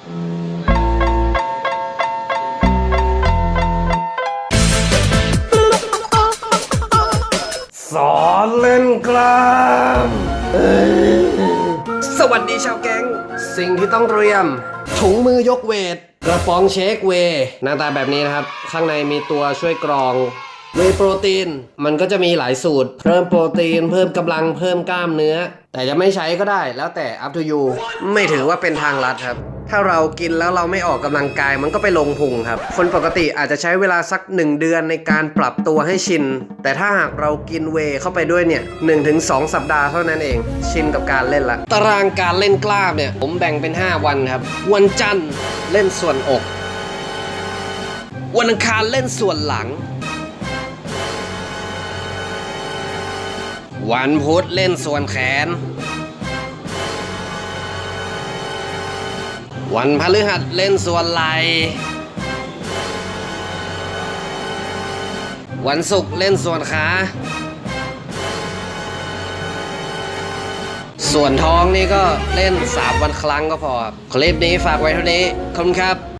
สอนเล่นกล้ามสวัสดีชาวแก๊ง สิ่งที่ต้องเตรียม ถุงมือยกเวท กระป๋องเชคเวหน้าตาแบบนี้นะครับ ข้างในมีตัวช่วยกรองเวโปรตีน มันก็จะมีหลายสูตร เพิ่มโปรตีน เพิ่มกำลังเพิ่มกล้ามเนื้อ แต่จะไม่ใช้ก็ได้แล้วแต่ up to you ไม่ถือว่าเป็นทางลัดครับ ถ้าเรากินแล้วเราไม่ออกกำลังกายมันก็ไปลงพุงครับ คนปกติอาจจะใช้เวลาสัก 1 เดือนในการปรับตัวให้ชิน แต่ถ้าหากเรากินเวเข้าไปด้วยเนี่ย1ถึง2สัปดาห์เท่านั้นเอง ชินกับการเล่นละ ตารางการเล่นกล้ามเนี่ย ผมแบ่งเป็น 5 วันครับ วันจันทร์เล่นส่วนอก วันอังคารเล่นส่วนหลัง วันพุธเล่นส่วนแขน วันพฤหัสเล่นส่วนไหล วันศุกร์เล่นส่วนขา ส่วนท้องนี่ก็เล่น3วันครั้งก็พอครับ คลิปนี้ฝากไว้เท่านี้ ขอบคุณครับ